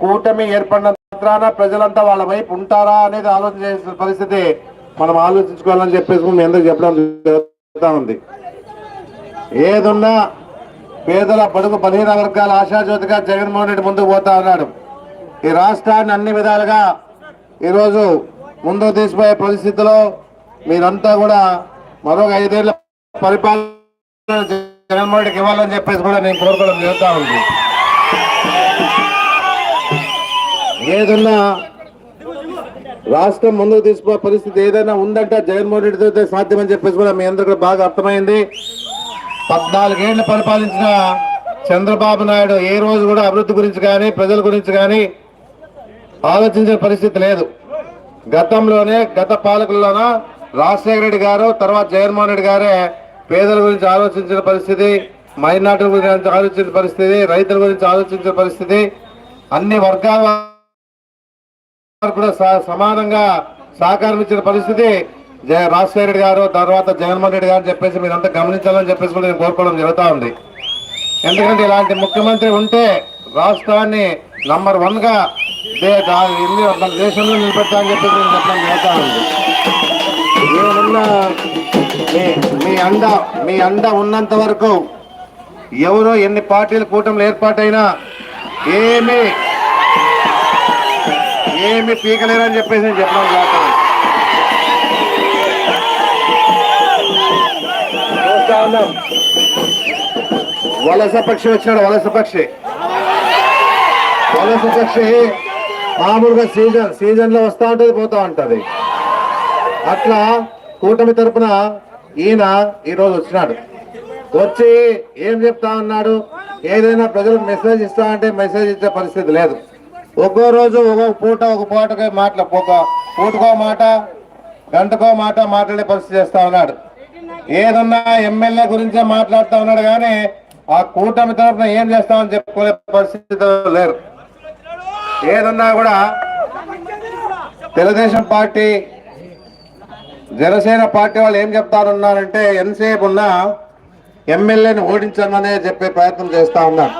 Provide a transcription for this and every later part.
కూటమి ఏర్పడిన మాత్రాన ప్రజలంతా వాళ్ళ వైపు ఉంటారా అనేది ఆలోచన చేసిన పరిస్థితి మనం ఆలోచించుకోవాలని చెప్పేసి మేము ఎందుకు చెప్పడం జరుగుతూ ఉంది. ఏదున్నా పేదల బడుగు బలహీన వర్గాల ఆశాజ్యోతిగా జగన్మోహన్ రెడ్డి ముందుకు పోతా ఉన్నాడు. ఈ రాష్ట్రాన్ని అన్ని విధాలుగా ఈరోజు ముందుకు తీసిపోయే పరిస్థితిలో మీరంతా కూడా మరొక ఐదేళ్ళ పరిపాలన జగన్మోహన్ రెడ్డికి ఇవ్వాలని చెప్పేసి కూడా నేను కోరుకోవడం జరుగుతూ ఉంది. ఏదన్నా రాష్ట్రం ముందుకు తీసుకో పరిస్థితి ఏదైనా ఉందంటే జగన్మోహన్ రెడ్డితో సాధ్యమని చెప్పేసి కూడా మీ అందరికీ కూడా బాగా అర్థమైంది. పద్నాలుగేళ్ళు పరిపాలించిన చంద్రబాబు నాయుడు ఏ రోజు కూడా అభివృద్ధి గురించి కానీ ప్రజల గురించి కానీ ఆలోచించిన పరిస్థితి లేదు. గతంలోనే గత పాలకుల్లోన రాజశేఖర రెడ్డి గారు తర్వాత జగన్మోహన్ రెడ్డి గారే పేదల గురించి ఆలోచించిన పరిస్థితి మైనార్టీల గురించి ఆలోచించిన పరిస్థితి రైతుల గురించి ఆలోచించిన పరిస్థితి అన్ని వర్గాల కూడా స- సమానంగా సహకారం ఇచ్చిన పరిస్థితి. రాజశేఖర రెడ్డి గారు తర్వాత జగన్మోహన్ రెడ్డి గారు చెప్పేసి మీరంతా గమనించాలని చెప్పేసి కూడా నేను కోరుకోవడం జరుగుతూ ఉంది. ఎందుకంటే ఇలాంటి ముఖ్యమంత్రి ఉంటే రాష్ట్రాన్ని నంబర్ వన్గా దే- మన దేశంలో నిలబెట్టాలని చెప్పేసి నేను చెప్పడం జరుగుతూ ఉంది. మీ అండ మీ అండ ఉన్నంత వరకు ఎవరో ఎన్ని పార్టీలు కూటమిలు ఏర్పాటైనా ఏమీ ఏమి పీకలేరని చెప్పేసి నేను చెప్పడం వలస పక్షి వచ్చినాడు వలస పక్షి. వలస పక్షి మామూలుగా సీజన్ సీజన్లో వస్తా ఉంటుంది పోతా ఉంటది. అట్లా కూటమి తరపున ఈయన ఈరోజు వచ్చినాడు. వచ్చి ఏం చెప్తా ఉన్నాడు? ఏదైనా ప్రజలకు మెసేజ్ ఇస్తా అంటే మెసేజ్ ఇచ్చే పరిస్థితి లేదు. ఒక్కో రోజు ఒక్కొక్క పూట ఒక పూటకే మాటలు ఒక పూటకో మాట గంటకో మాట మాట్లాడే పరిస్థితి చేస్తా ఉన్నాడు. ఏదన్నా ఎమ్మెల్యే గురించే మాట్లాడుతూ ఉన్నాడు కానీ ఆ కూటమి తరఫున ఏం చేస్తామని చెప్పుకునే పరిస్థితి లేరు. ఏదన్నా కూడా తెలుగుదేశం పార్టీ జనసేన పార్టీ వాళ్ళు ఏం చెప్తారన్నారంటే ఎంతసేపు ఉన్నా ఎమ్మెల్యేని ఓడించమనే చెప్పే ప్రయత్నం చేస్తా ఉన్నారు.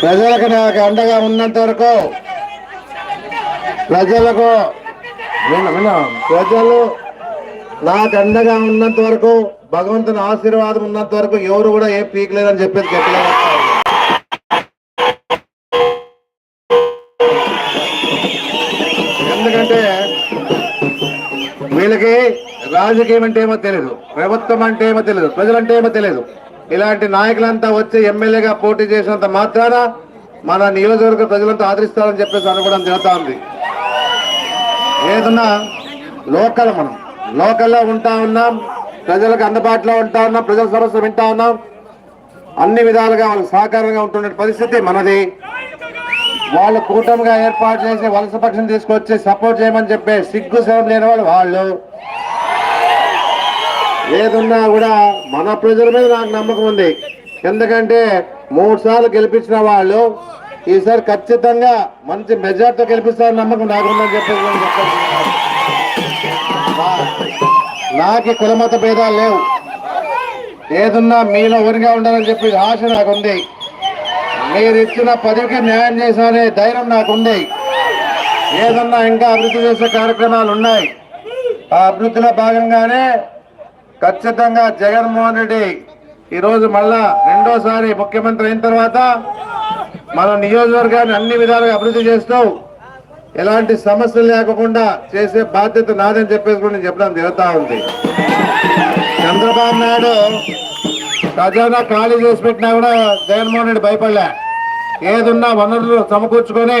ప్రజలకు నాకు అండగా ఉన్నంత వరకు ప్రజలకు ప్రజలు నాకు అండగా ఉన్నంత వరకు భగవంతుని ఆశీర్వాదం ఉన్నంత వరకు ఎవరు కూడా ఏం పీకలేదని చెప్పేది చెప్పలేదు ఎందుకంటే వీళ్ళకి రాజకీయం అంటే ఏమో తెలియదు ప్రభుత్వం అంటే ఏమో తెలియదు ప్రజలంటే ఏమో తెలియదు ఇలాంటి నాయకులంతా వచ్చి ఎమ్మెల్యేగా పోటీ చేసినంత మాత్రాన మన నియోజకవర్గ ప్రజలంతా ఆదరిస్తారని చెప్పేసి అనుకోవడం జరుగుతా ఉంది ఏదన్నా లోకల్ మనం లోకల్లో ఉంటా ఉన్నాం ప్రజలకు అందుబాటులో ఉంటా ఉన్నాం ప్రజల సమస్యలు వింటా ఉన్నాం అన్ని విధాలుగా వాళ్ళకి సహకారంగా ఉంటున్న పరిస్థితి మనది. వాళ్ళు కూటమిగా ఏర్పాటు చేసి వలస పక్షం తీసుకొచ్చి సపోర్ట్ చేయమని చెప్పే సిగ్గు శరం లేని వాళ్ళు వాళ్ళు. ఏదున్నా కూడా మన ప్రజల మీద నాకు నమ్మకం ఉంది. ఎందుకంటే మూడు సార్లు గెలిపించిన వాళ్ళు ఈసారి ఖచ్చితంగా మంచి మెజార్టీతో గెలిపిస్తారని నమ్మకం నాకుందని చెప్పేసి నాకు కులమత భేదాలు లేవు. ఏదున్నా మీలో ఊరిగా ఉండాలని చెప్పి ఆశ నాకుంది. మీరు ఇచ్చిన పదవికి న్యాయం చేశానే ధైర్యం నాకుంది. ఏదన్నా ఇంకా అభివృద్ధి చేసే కార్యక్రమాలు ఉన్నాయి. ఆ అభివృద్ధిలో భాగంగానే ఖచ్చితంగా జగన్మోహన్ రెడ్డి ఈరోజు మళ్ళా రెండోసారి ముఖ్యమంత్రి అయిన తర్వాత మన నియోజకవర్గాన్ని అన్ని విధాలుగా అభివృద్ధి చేస్తూ ఎలాంటి సమస్యలు లేకుండా చేసే బాధ్యత నాదని చెప్పేసి కూడా నేను చెప్పడం జరుగుతూ ఉంది. చంద్రబాబు నాయుడు ఖజానా ఖాళీ చేసి పెట్టినా కూడా జగన్మోహన్ రెడ్డి భయపడలే. ఏదున్నా వనరులు సమకూర్చుకొని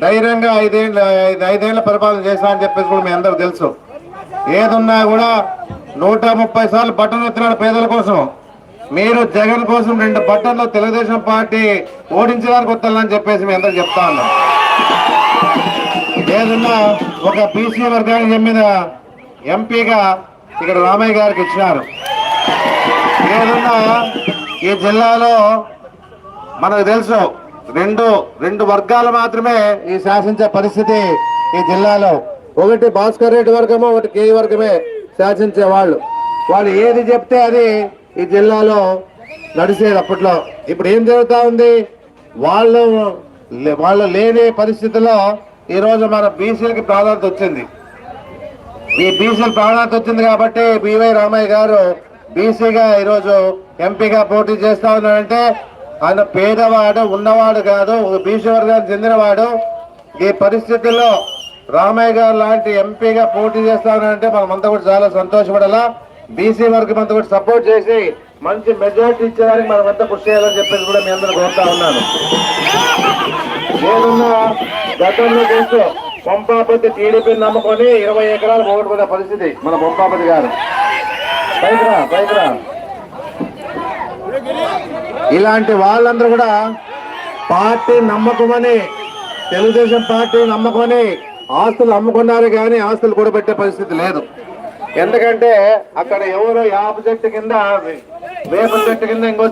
ధైర్యంగా ఐదేళ్ళు ఐదు- ఐదేళ్ళ పరిపాలన చేశామని చెప్పేసి కూడా మీ అందరూ తెలుసు. ఏదున్నా కూడా నూట ముప్పై సార్లు బట్టలు ఎత్తినాడు పేదల కోసం. మీరు జగన్ కోసం రెండు బట్టల్లో తెలుగుదేశం పార్టీ ఓడించడానికి వస్తానని చెప్పేసి మీ అందరూ చెప్తా ఉన్నాం. ఏదన్నా ఒక బీసీ వర్గానికి చెందిన ఎంపీగా ఇక్కడ రామయ్య గారికి ఇచ్చినారు. ఏదన్నా ఈ జిల్లాలో మనకు తెలుసు రెండు రెండు వర్గాలు మాత్రమే ఈ శాసించే పరిస్థితి ఈ జిల్లాలో. ఒకటి భాస్కర్ రెడ్డి వర్గము ఒకటి కేఈ వర్గమే శాసించే వాళ్ళు. వాళ్ళు ఏది చెప్తే అది ఈ జిల్లాలో నడిచేది అప్పట్లో. ఇప్పుడు ఏం జరుగుతూ ఉంది? వాళ్ళు లే- వాళ్ళు లేని పరిస్థితిలో ఈరోజు మన బీసీలకి ప్రాధాన్యత వచ్చింది. ఈ బీసీల ప్రాధాన్యత వచ్చింది కాబట్టి బివై రామయ్య గారు బీసీగా ఈరోజు ఎంపీగా పోటీ చేస్తా ఉన్నాడంటే ఆయన పేదవాడు ఉన్నవాడు కాదు బీసీ వర్గానికి చెందినవాడు. ఈ పరిస్థితుల్లో రామయ్య గారు లాంటి ఎంపీగా పోటీ చేస్తానంటే మనమంతా కూడా చాలా సంతోషపడాలా. బీసీ వర్గం అంతా కూడా సపోర్ట్ చేసి మంచి మెజారిటీ ఇచ్చేదానికి మనమంతా కృషి చేయాలని చెప్పేసి కూడా మీ అందరూ కోరుతా ఉన్నాను. ఏదున్నా గతంలో చూస్తూ పంపాపతి టీడీపీ నమ్ముకొని ఇరవై ఎకరాలు పోగొట్టుకునే పరిస్థితి మన పంపాపతి గారు. పైకిరా పైకిరా ఇలాంటి వాళ్ళందరూ కూడా పార్టీ నమ్మకమని తెలుగుదేశం పార్టీ నమ్మకమని ఆస్తులు అమ్ముకున్నారు కానీ ఆస్తులు కూడా పెట్టే పరిస్థితి లేదు. ఎందుకంటే అక్కడ ఎవరో యాప చెట్టు కింద వేప చెట్టు కింద ఇంకో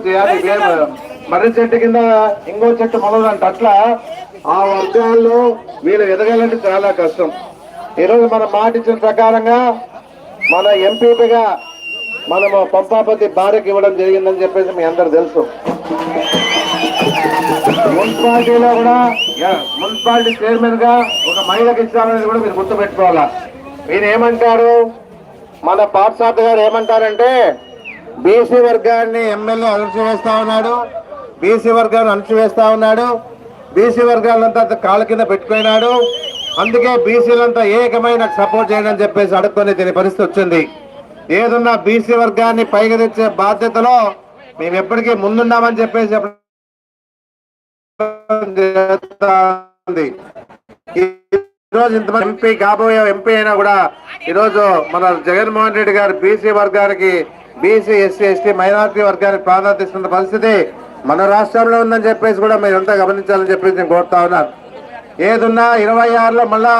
మర్రి చెట్టు కింద ఇంకో చెట్టు మొదలంట అట్లా ఆ వర్గాల్లో వీళ్ళు ఎదగాలంటే చాలా కష్టం. ఈరోజు మనం మాట ఇచ్చిన ప్రకారంగా మన ఎంపీగా మనము పంపాపతి భార్యకి ఇవ్వడం జరిగిందని చెప్పేసి మీ అందరు తెలుసు. మున్సిపాలిటీలో కూడా మున్సిపాలిటీ చైర్మన్గా ఒక మహిళకి ఇచ్చామనేది కూడా మీరు గుర్తుపెట్టుకోవాలా? ఈయన ఏమంటారు మన పాఠశాత గారు ఏమంటారంటే బీసీ వర్గాన్ని ఎమ్మెల్యే అణచివేస్తా ఉన్నాడు బీసీ వర్గాన్ని అణచివేస్తా ఉన్నాడు బీసీ వర్గాలంతా కాళ్ళ కింద పెట్టుకున్నాడు అందుకే బీసీలంతా ఏకమైన సపోర్ట్ చేయండి అని చెప్పేసి అడుక్కొని తినే పరిస్థితి వచ్చింది. ఏదన్నా బీసీ వర్గాన్ని పైకి తెచ్చే బాధ్యతలో మేము ఎప్పటికీ ముందున్నామని చెప్పేసి చెప్పడం ఈరోజు ఇంతమంది ఎంపీ కాబోయే ఎంపీ అయినా కూడా ఈరోజు మన జగన్మోహన్ రెడ్డి గారు బీసీ వర్గానికి బీసీ ఎస్సీ ఎస్టీ మైనార్టీ వర్గానికి ప్రాధాన్యత ఇస్తున్న పరిస్థితి మన రాష్ట్రంలో ఉందని చెప్పేసి కూడా మీరంతా గమనించాలని చెప్పేసి నేను కోరుతా ఉన్నాను. ఏదున్నా ఇరవై ఆరులో మళ్ళా